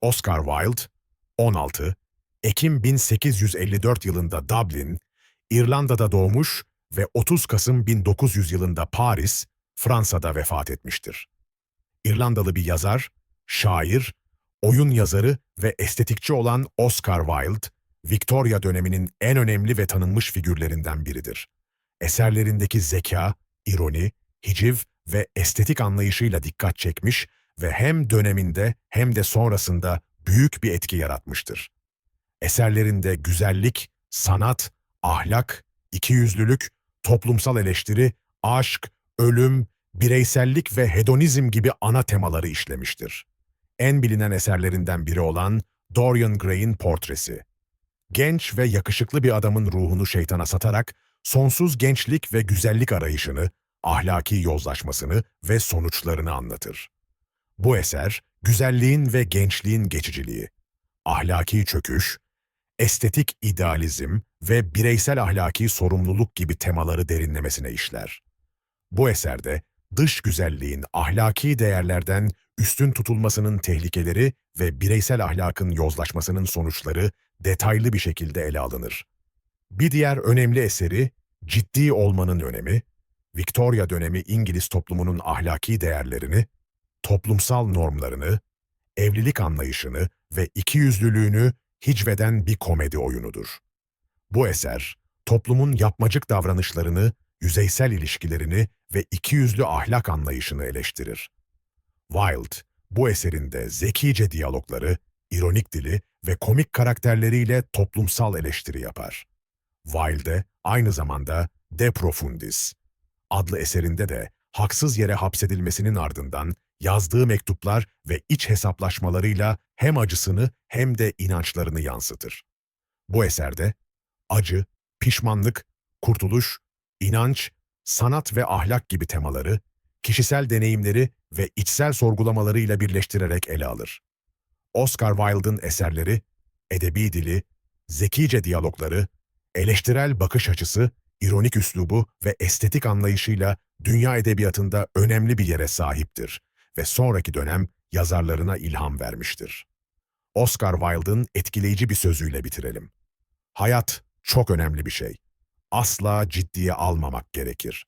Oscar Wilde, 16 Ekim 1854 yılında Dublin, İrlanda'da doğmuş ve 30 Kasım 1900 yılında Paris, Fransa'da vefat etmiştir. İrlandalı bir yazar, şair, oyun yazarı ve estetikçi olan Oscar Wilde, Victoria döneminin en önemli ve tanınmış figürlerinden biridir. Eserlerindeki zeka, ironi, hiciv ve estetik anlayışıyla dikkat çekmiş ve hem döneminde hem de sonrasında büyük bir etki yaratmıştır. Eserlerinde güzellik, sanat, ahlak, ikiyüzlülük, toplumsal eleştiri, aşk, ölüm, bireysellik ve hedonizm gibi ana temaları işlemiştir. En bilinen eserlerinden biri olan Dorian Gray'in portresi. Genç ve yakışıklı bir adamın ruhunu şeytana satarak sonsuz gençlik ve güzellik arayışını, ahlaki yozlaşmasını ve sonuçlarını anlatır. Bu eser, güzelliğin ve gençliğin geçiciliği, ahlaki çöküş, estetik idealizm ve bireysel ahlaki sorumluluk gibi temaları derinlemesine işler. Bu eserde dış güzelliğin ahlaki değerlerden üstün tutulmasının tehlikeleri ve bireysel ahlakın yozlaşmasının sonuçları detaylı bir şekilde ele alınır. Bir diğer önemli eseri Ciddi Olmanın Önemi, Victoria dönemi İngiliz toplumunun ahlaki değerlerini, toplumsal normlarını, evlilik anlayışını ve ikiyüzlülüğünü hicveden bir komedi oyunudur. Bu eser, toplumun yapmacık davranışlarını, yüzeysel ilişkilerini ve ikiyüzlü ahlak anlayışını eleştirir. Wilde, bu eserinde zekice diyalogları, ironik dili ve komik karakterleriyle toplumsal eleştiri yapar. Wilde aynı zamanda De Profundis adlı eserinde de haksız yere hapsedilmesinin ardından yazdığı mektuplar ve iç hesaplaşmalarıyla hem acısını hem de inançlarını yansıtır. Bu eserde acı, pişmanlık, kurtuluş, inanç, sanat ve ahlak gibi temaları, kişisel deneyimleri ve içsel sorgulamalarıyla birleştirerek ele alır. Oscar Wilde'ın eserleri, edebi dili, zekice diyalogları, eleştirel bakış açısı, ironik üslubu ve estetik anlayışıyla dünya edebiyatında önemli bir yere sahiptir ve sonraki dönem yazarlarına ilham vermiştir. Oscar Wilde'ın etkileyici bir sözüyle bitirelim. Hayat çok önemli bir şey. Asla ciddiye almamak gerekir.